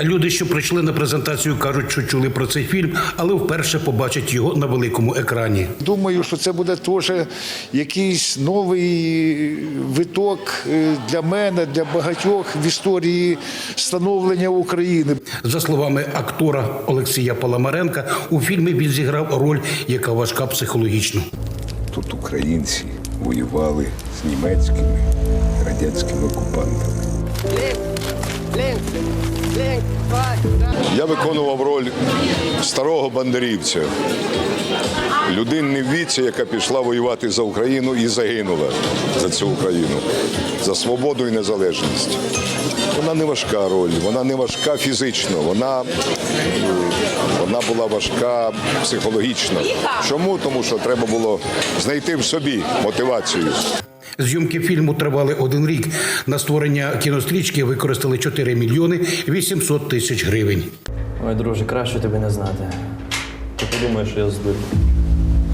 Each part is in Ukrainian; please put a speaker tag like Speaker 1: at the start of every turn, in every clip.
Speaker 1: Люди, що прийшли на презентацію, кажуть, що чули про цей фільм, але вперше побачать його на великому екрані.
Speaker 2: Думаю, що це буде теж якийсь новий виток е, для мене, для багатьох в історії становлення України.
Speaker 1: За словами актора Олексія Паламаренка, у фільмі він зіграв роль, яка важка психологічно.
Speaker 3: Тут українці воювали з німецькими радянськими окупантами. Я виконував роль старого бандерівця, людини в віці, яка пішла воювати за Україну і загинула за цю Україну, за свободу і незалежність. Вона не важка роль, вона не важка фізично, вона, вона була важка психологічно. Чому? Тому що треба було знайти в собі мотивацію.
Speaker 1: Зйомки фільму тривали один рік. На створення кінострічки використали 4 мільйони 800 тисяч гривень.
Speaker 4: Ой, друже, краще тобі не знати. Ти подумаєш, що я здурю.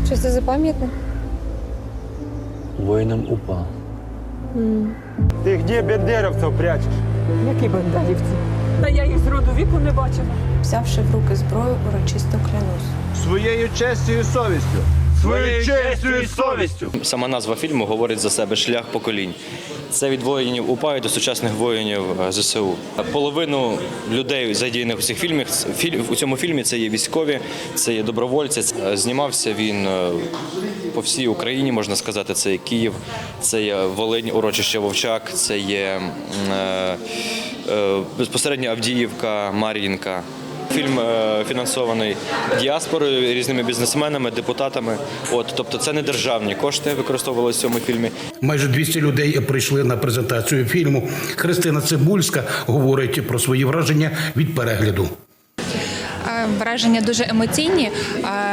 Speaker 5: Що це за пам'ятник?
Speaker 4: Воїнам УПА.
Speaker 6: Ти де бендеровців прячеш?
Speaker 7: Які бандерівці? Та я їх з роду віку не бачила.
Speaker 5: Взявши в руки зброю, урочисто клянусь.
Speaker 6: Своєю честю і совістю. Своєю честю і совістю.
Speaker 8: Сама назва фільму говорить за себе шлях поколінь. Це від воїнів УПА до сучасних воїнів е, ЗСУ. Половину людей, задіяних у цих фільмах, у цьому фільмі це є військові, це є добровольці. Е, Знімався він е, по всій Україні, можна сказати. Це є Київ, це є Волинь, урочище Вовчак, це є безпосередньо Авдіївка, Мар'їнка. Фільм е, фінансований діаспорою, різними бізнесменами, депутатами. От, тобто, це не державні кошти використовувалися в цьому фільмі.
Speaker 1: Майже 200 людей прийшли на презентацію фільму. Христина Цибульська говорить про свої враження від перегляду.
Speaker 9: Е, Враження дуже емоційні.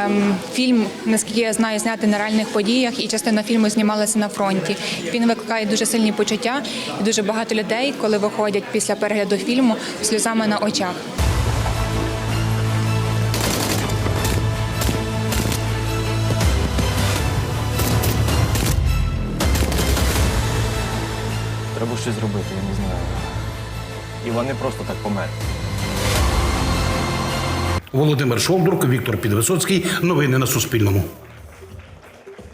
Speaker 9: Ем, Фільм, наскільки я знаю, знятий на реальних подіях, і частина фільму знімалася на фронті. Він викликає дуже сильні почуття, і дуже багато людей, коли виходять після перегляду фільму, сльозами на очах.
Speaker 4: Треба щось зробити, я не знаю. І вони просто так померли.
Speaker 1: Володимир Шолдурк, Віктор Підвисоцький. Новини на Суспільному.